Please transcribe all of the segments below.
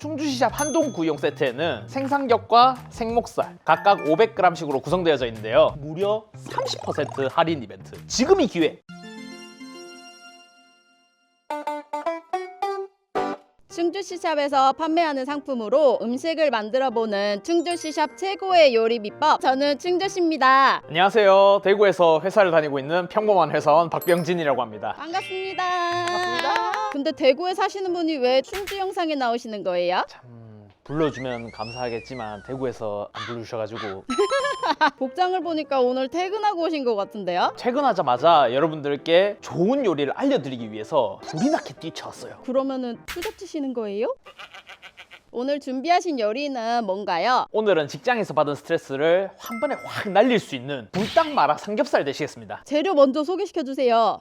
충주시샵 한동 구이용 세트에는 생삼겹과 생목살 각각 500g씩으로 구성되어져 있는데요. 무려 30% 할인 이벤트. 지금이 기회. 충주시샵에서 판매하는 상품으로 음식을 만들어보는 충주시샵 최고의 요리 비법 저는 충주시입니다 안녕하세요. 대구에서 회사를 다니고 있는 평범한 회사원 박병진이라고 합니다. 반갑습니다 반갑습니다. 근데 대구에 사시는 분이 왜 충주 영상에 나오시는 거예요? 참 불러주면 감사하겠지만 대구에서 안 불러주셔가지고 복장을 보니까 오늘 퇴근하고 오신 것 같은데요? 퇴근하자마자 여러분들께 좋은 요리를 알려드리기 위해서 불이 나게 뛰쳐왔어요. 그러면은 투자 치시는 거예요? 오늘 준비하신 요리는 뭔가요? 오늘은 직장에서 받은 스트레스를 한 번에 확 날릴 수 있는 불닭 마라 삼겹살 되시겠습니다. 재료 먼저 소개시켜 주세요.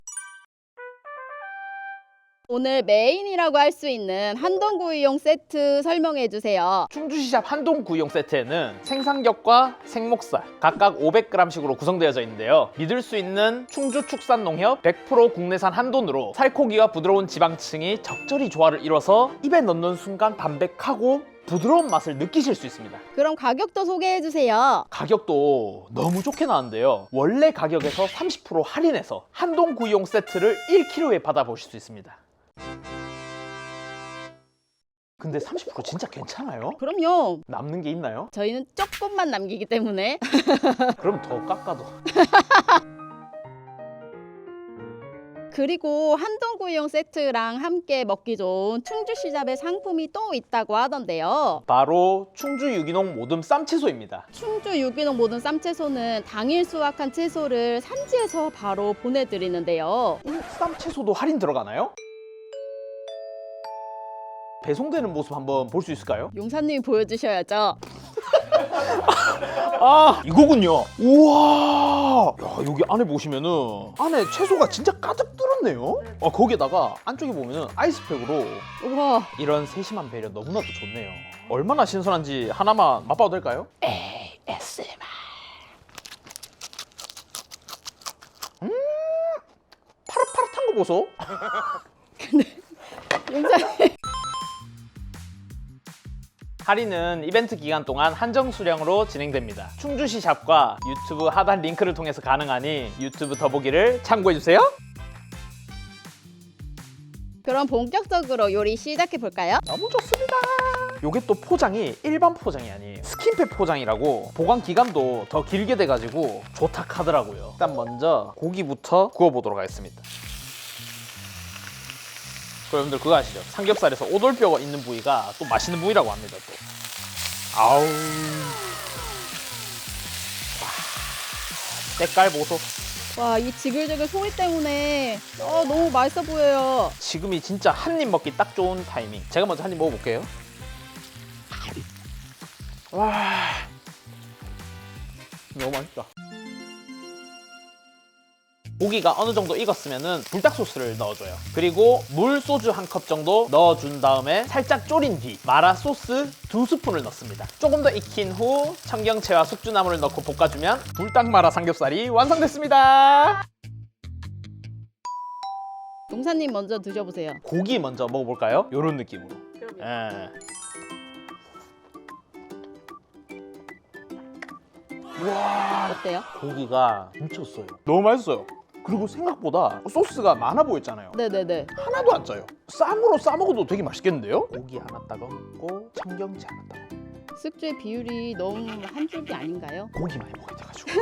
오늘 메인이라고 할 수 있는 한동구이용 세트 설명해 주세요. 충주시샵 한동 구이용 세트에는 생삼겹과 생목살 각각 500g씩으로 구성되어져 있는데요. 믿을 수 있는 충주 축산 농협 100% 국내산 한돈으로 살코기와 부드러운 지방층이 적절히 조화를 이뤄서 입에 넣는 순간 담백하고 부드러운 맛을 느끼실 수 있습니다. 그럼 가격도 소개해 주세요. 가격도 너무 좋게 나왔는데요. 원래 가격에서 30% 할인해서 한동 구이용 세트를 1kg에 받아보실 수 있습니다. 근데 30% 진짜 괜찮아요? 그럼요. 남는 게 있나요? 저희는 조금만 남기기 때문에 그럼 더 깎아도. 그리고 한동구이용 세트랑 함께 먹기 좋은 충주시잡의 상품이 또 있다고 하던데요. 바로 충주 유기농 모듬 쌈채소입니다. 충주 유기농 모든 쌈채소는 당일 수확한 채소를 산지에서 바로 보내드리는데요. 어, 쌈채소도 할인 들어가나요? 배송되는 모습 한번 볼 수 있을까요? 용사님이 보여주셔야죠. 아 이거군요. 우와. 야 여기 안에 보시면은 안에 채소가 진짜 가득 들었네요. 어 거기에다가 안쪽에 보면은 아이스팩으로 우와. 이런 세심한 배려 너무나도 좋네요. 얼마나 신선한지 하나만 맛봐도 될까요? ASMR. 음, 파릇파릇한 거 보소. 용사님. 할인은 이벤트 기간 동안 한정 수량으로 진행됩니다. 충주시 샵과 유튜브 하단 링크를 통해서 가능하니 유튜브 더보기를 참고해 주세요. 그럼 본격적으로 요리 시작해 볼까요? 너무 좋습니다. 요게 또 포장이 일반 포장이 아니에요. 스킨팩 포장이라고 보관 기간도 더 길게 돼가지고 좋다 하더라고요. 일단 먼저 고기부터 구워보도록 하겠습니다. 그 여러분들 그거 아시죠? 삼겹살에서 오돌뼈가 있는 부위가 또 맛있는 부위라고 합니다. 또. 아우. 와, 때깔 보소. 와, 이 지글지글 소리 때문에 어, 너무 맛있어 보여요. 지금이 진짜 한 입 먹기 딱 좋은 타이밍. 제가 먼저 한 입 먹어볼게요. 와, 너무 맛있다. 고기가 어느 정도 익었으면 불닭 소스를 넣어줘요. 그리고 물 소주 한 컵 정도 넣어준 다음에 살짝 졸인 뒤 마라 소스 두 스푼을 넣습니다. 조금 더 익힌 후 청경채와 숙주나물을 넣고 볶아주면 불닭 마라 삼겹살이 완성됐습니다. 용사님 먼저 드셔보세요. 고기 먼저 먹어볼까요? 이런 느낌으로. 예. 와 어때요? 고기가 미쳤어요. 너무 맛있어요. 그리고 생각보다 소스가 많아 보였잖아요. 네네네. 하나도 안 짜요. 쌈으로 싸 먹어도 되게 맛있겠는데요? 고기 하나 따먹고 청경채 하나 따먹고 숙주의 비율이 너무 한 줄기 아닌가요? 고기 많이 먹어야 돼가지고.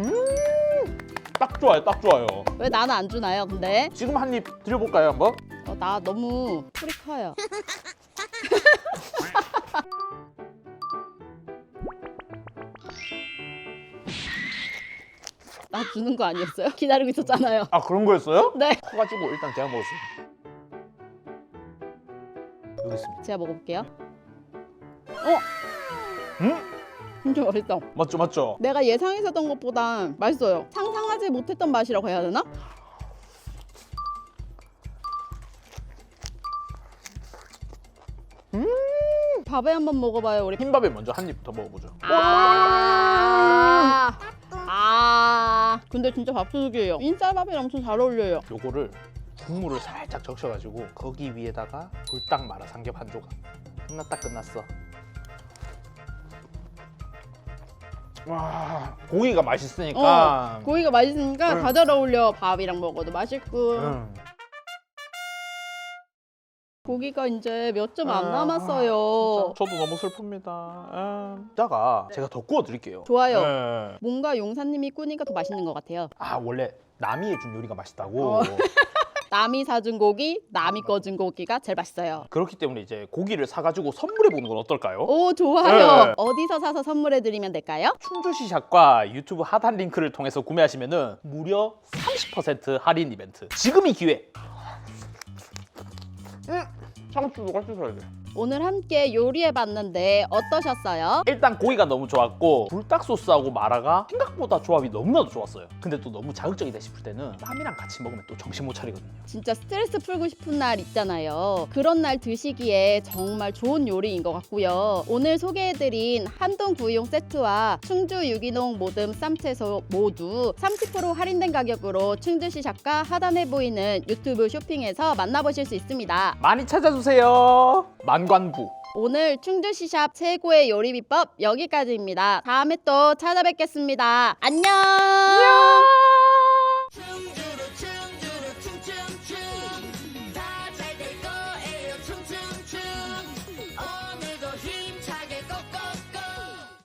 음, 딱 좋아요, 딱 좋아요. 왜 나는 안 주나요? 근데 지금 한 입 드려볼까요, 한번? 어, 나 너무 풀이 커요. 나 주는 거 아니었어요? 기다리고 있었잖아요. 아 그런 거였어요? 네. 커가지고 일단 제가 먹었어요. 여기 있습니다. 제가 먹어볼게요. 어? 음? 진짜 맛있다. 맞죠, 맞죠. 내가 예상했었던 것보다 맛있어요. 상상하지 못했던 맛이라고 해야 되나? 음, 밥에 한번 먹어봐요 우리. 흰밥에 먼저 한 입 더 먹어보죠. 아, 아, 근데 진짜 밥도둑이에요. 인쌀밥이랑 엄청 잘 어울려요. 요거를 국물을 살짝 적셔가지고 거기 위에다가 불딱 말아 삼겹 한 조각. 끝났다 끝났어. 와 고기가 맛있으니까. 고기가 맛있으니까 응. 다잘 어울려. 밥이랑 먹어도 맛있고. 응. 고기가 이제 몇 점 안 아, 남았어요. 진짜 저도 너무 슬픕니다. 아, 이따가 제가 더 구워 드릴게요. 좋아요. 네. 뭔가 용사님이 꾸니까 더 맛있는 것 같아요. 아 원래 남이 해준 요리가 맛있다고. 어. 남이 사준 고기, 남이 꺼준 고기가 제일 맛있어요. 그렇기 때문에 이제 고기를 사가지고 선물해 보는 건 어떨까요? 오 좋아요. 네. 어디서 사서 선물해 드리면 될까요? 충주시 샵과 유튜브 하단 링크를 통해서 구매하시면은 무려 30% 할인 이벤트. 지금이 기회. 음, 상추도 같이 사야 돼. 오늘 함께 요리해 봤는데 어떠셨어요? 일단 고기가 너무 좋았고 불닭 소스하고 마라가 생각보다 조합이 너무나도 좋았어요. 근데 또 너무 자극적이다 싶을 때는 땀이랑 같이 먹으면 또 정신 못 차리거든요. 진짜 스트레스 풀고 싶은 날 있잖아요. 그런 날 드시기에 정말 좋은 요리인 것 같고요. 오늘 소개해드린 한동 구이용 세트와 충주 유기농 모듬 쌈채소 모두 30% 할인된 가격으로 충주시 샵과 하단에 보이는 유튜브 쇼핑에서 만나보실 수 있습니다. 많이 찾아주세요. 만 관부. 오늘 충주시샵 최고의 요리 비법 여기까지입니다. 다음에 또 찾아뵙겠습니다. 안녕!